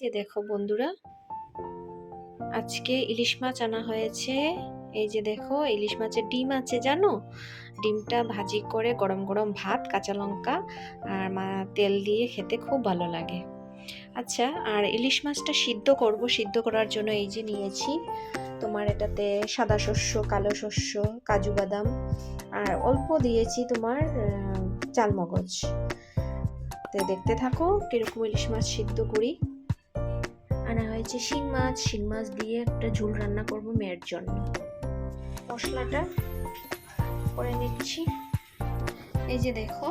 যে দেখো বন্ধুরা, আজকে ইলিশ মাছ আনা হয়েছে। এই যে দেখো, ইলিশ মাছের ডিম আছে, জানো? ডিমটা ভাজি করে গরম গরম ভাত, কাঁচা লঙ্কা আর মা তেল দিয়ে খেতে খুব ভালো লাগে। আচ্ছা আর ইলিশ মাছটা সিদ্ধ করব। সিদ্ধ করার জন্য এই যে নিয়েছি তোমার এটাতে সাদা শস্য, কালো শস্য, কাজু বাদাম আর অল্প দিয়েছি তোমার চালমগজ। তো দেখতে থাকো কীরকম ইলিশ মাছ সিদ্ধ করি। আনা হয়েছে শিং মাছ। শিং মাছ দিয়ে একটা ঝোল রান্না করব মেয়ের জন্য। মশলাটা করে নিচ্ছি। এই যে দেখো,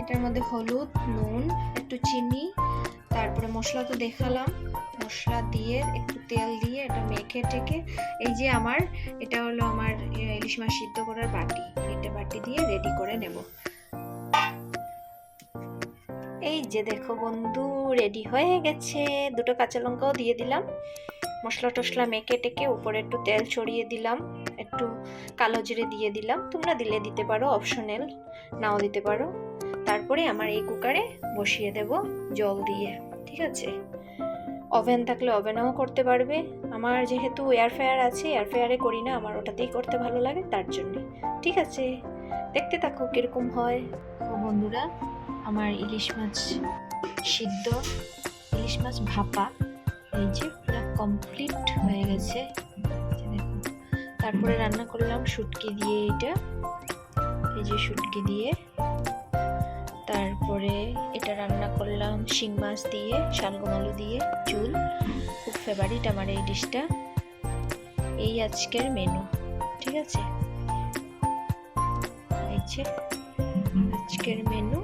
এটার মধ্যে হলুদ, নুন, একটু চিনি, তারপরে মশলা তো দেখালাম। মশলা দিয়ে একটু তেল দিয়ে এটা মেখে টেকে এই যে আমার, এটা হলো আমার, ইলিশ মাছ সিদ্ধ করার বাটি। এটা বাটি দিয়ে রেডি করে নেব। এই যে দেখো বন্ধু রেডি হয়ে গেছে। দুটো কাঁচা লঙ্কাও দিয়ে দিলাম। মশলা টশলা মেখে টেকে উপরে একটু তেল ছড়িয়ে দিলাম, একটু কালো জিরে দিয়ে দিলাম। তোমরা দিলে দিতে পারো অপশনাল নাও দিতে পারো। তারপরে আমার এই কুকারে বসিয়ে দেব জল দিয়ে, ঠিক আছে? ওভেন থাকলে ওভেনেও করতে পারবে। আমার যেহেতু এয়ার ফ্রায়ার আছে এয়ার ফ্রায়ারে করি না, আমার ওটাতেই করতে ভালো লাগে, তার জন্য। ঠিক আছে? দেখতে থাকো কীরকম হয়। বন্ধুরা আমার ইলিশ মাছ সিদ্ধ, ইলিশ মাছ ভাপা, এই যে পুরো কমপ্লিট হয়ে গেছে। তারপরে রান্না করলাম শুটকি দিয়ে এটা। এই যে শুটকি দিয়ে। তারপরে এটা রান্না করলাম শিং মাছ দিয়ে শালগম আলু দিয়ে, চুল। খুব ফেভারিট আমার এই ডিশটা। এই আজকের মেনু ঠিক আছে? আজকের মেনু